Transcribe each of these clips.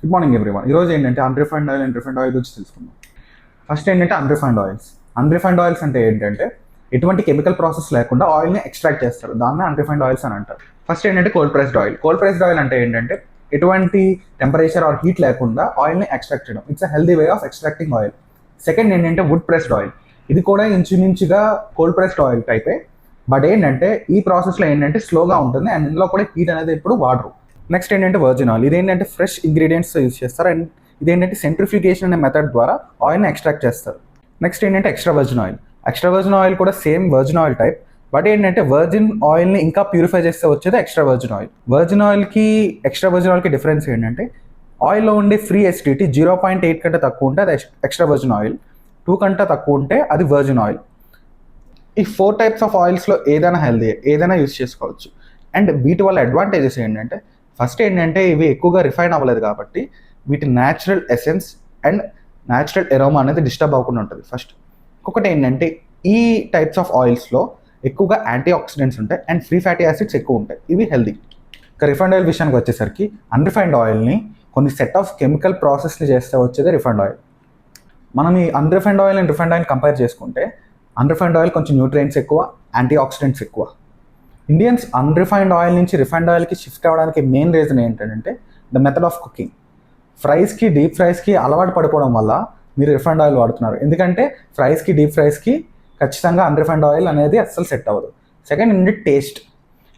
Good morning everyone ఈరోజు ఏంటంటే unrefined oil and refined oil గురించి తెలుసుకుందాం. ఫస్ట్ ఏంటంటే అన్రిఫైండ్ ఆయిల్స్ అన్రిఫైండ్ ఆయిల్స్ అంటే ఏంటంటే ఎటువంటి కెమికల్ ప్రాసెస్ లేకుండా ఆయిల్ని ఎక్స్ట్రాక్ట్ చేస్తారు. దాన్ని అన్రిఫైండ్ ఆయిల్స్ అని అంటారు. ఫస్ట్ ఏంటంటే cold pressed oil cold pressed oil అంటే ఏంటంటే ఎటువంటి టెంపరేచర్ ఆర్ హీట్ లేకుండా ఆయిల్ని ఎక్స్ట్రాక్ట్ చేయడం. It's uh healthy way of extracting oil second ఏంటంటే వుడ్ ప్రెస్డ్ ఆయిల్ ఇది కూడా ఇంచుమించుగా కోల్డ్ ప్రెస్డ్ ఆయిల్ టైపే బట్ ఏంటంటే ఈ ప్రాసెస్లో ఏంటంటే స్లోగా ఉంటుంది. అండ్ ఇందులో కూడా హీట్ అనేది ఎప్పుడు వాడరు. నెక్స్ట్ ఏంటంటే వర్జిన్ ఆయిల్ ఇదేంటంటే ఫ్రెష్ ఇంగ్రీడియంట్స్ యూజ్ చేస్తారు. అండ్ ఇదేంటంటే సెంట్రిఫికేషన్ అనే మెథడ్ ద్వారా ఆయిల్ని ఎక్స్ట్రాక్ట్ చేస్తారు. నెక్స్ట్ ఏంటంటే extra virgin oil extra virgin oil కూడా same virgin oil type but ఏంటంటే వర్జిన్ ఆయిల్ని ఇంకా ప్యూరిఫై చేస్తే వచ్చేది ఎక్స్ట్రా వర్జిన్ ఆయిల్ వర్జిన్ ఆయిల్కి ఎక్స్ట్రా వర్జిన్ ఆయిల్కి డిఫరెన్స్ ఏంటంటే ఆయిల్లో ఉండే free acidity zero point eight కంటే తక్కువ ఉంటే అది ఎక్స్ట్రా వర్జిన్ ఆయిల్ టూ కంటే తక్కువ ఉంటే అది వర్జిన్ ఆయిల్ ఈ ఫోర్ టైప్స్ ఆఫ్ ఆయిల్స్లో ఏదైనా హెల్దీ ఏదైనా యూస్ చేసుకోవచ్చు. అండ్ వీటి వల్ల అడ్వాంటేజెస్ ఏంటంటే ఫస్ట్ ఏంటంటే ఇవి ఎక్కువగా రిఫైన్ అవ్వలేదు కాబట్టి వీటి natural essence and natural aroma అనేది డిస్టర్బ్ అవ్వకుండా ఉంటుంది. ఫస్ట్ ఇంకొకటి ఏంటంటే ఈ టైప్స్ ఆఫ్ ఆయిల్స్లో ఎక్కువగా యాంటీ ఆక్సిడెంట్స్ ఉంటాయి అండ్ ఫ్రీ ఫ్యాటీ యాసిడ్స్ ఎక్కువ ఉంటాయి. ఇవి హెల్దీ ఇక రిఫైండ్ ఆయిల్ విషయానికి వచ్చేసరికి అన్రిఫైండ్ ఆయిల్ని కొన్ని సెట్ ఆఫ్ కెమికల్ ప్రాసెస్ని చేస్తే వచ్చేది రిఫైండ్ ఆయిల్ మనం ఈ unrefined oil and refined oil compare చేసుకుంటే అన్రిఫైండ్ ఆయిల్ కొంచెం న్యూట్రియంట్స్ ఎక్కువ యాంటీ ఆక్సిడెంట్స్ ఎక్కువ. ఇండియన్స్ అన్రిఫైన్డ్ ఆయిల్ నుంచి రిఫైన్డ్ ఆయిల్కి షిఫ్ట్ అవ్వడానికి మెయిన్ రీజన్ ఏంటంటే ద మెథడ్ ఆఫ్ కుకింగ్ ఫ్రైస్కి డీప్ ఫ్రైస్కి అలవాటు పడిపోవడం వల్ల మీరు రిఫైండ్ ఆయిల్ వాడుతున్నారు. ఎందుకంటే ఫ్రైస్కి డీప్ ఫ్రైస్కి ఖచ్చితంగా అన్రిఫైండ్ ఆయిల్ అనేది అస్సలు సెట్ అవ్వదు. సెకండ్ ఏంటంటే టేస్ట్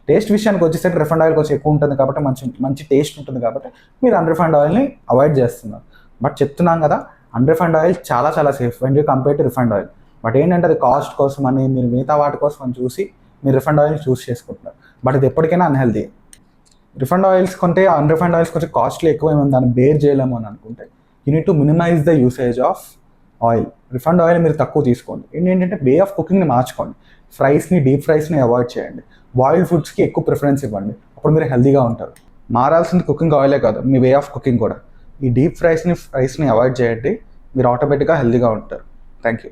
టేస్ట్ విషయానికి వచ్చేసరికి రిఫైండ్ ఆయిల్ కొంచెం ఎక్కువ ఉంటుంది కాబట్టి మంచి మంచి టేస్ట్ ఉంటుంది కాబట్టి మీరు అన్రిఫైండ్ ఆయిల్ని అవాయిడ్ చేస్తున్నారు. బట్ చెప్తున్నాం కదా అన్రిఫైండ్ ఆయిల్ చాలా చాలా safe and you compare to refined oil but ఏంటంటే అది కాస్ట్ కోసం అని మీరు మిగతా వాటి కోసం అని చూసి మీరు రిఫండ్ ఆయిల్ చూస్ చేసుకుంటున్నారు. బట్ ఇది ఎప్పటికైనా అన్హెల్దీ రిఫండ్ ఆయిల్స్ కొంటే అన్రిఫండ్ ఆయిల్స్ కొంచెం కాస్ట్లీ ఎక్కువ ఏమైంది దాన్ని బేర్ చేయలేము అని అనుకుంటే you need to minimize the usage of oil refined oil మీరు తక్కువ తీసుకోండి. ఏంటంటే వే ఆఫ్ కుకింగ్ని మార్చుకోండి. ఫ్రైస్ని డీప్ ఫ్రైస్ని అవాయిడ్ చేయండి. బాయిల్డ్ ఫుడ్స్కి ఎక్కువ ప్రిఫరెన్స్ ఇవ్వండి. అప్పుడు మీరు హెల్దీగా ఉంటారు. మారాల్సింది కుకింగ్ ఆయిలే కాదు మీ వే ఆఫ్ కుకింగ్ కూడా. ఈ డీప్ ఫ్రైస్ని ఫ్రైస్ని అవాయిడ్ చేయండి. మీరు ఆటోమేటిక్గా హెల్దీగా ఉంటారు. Thank you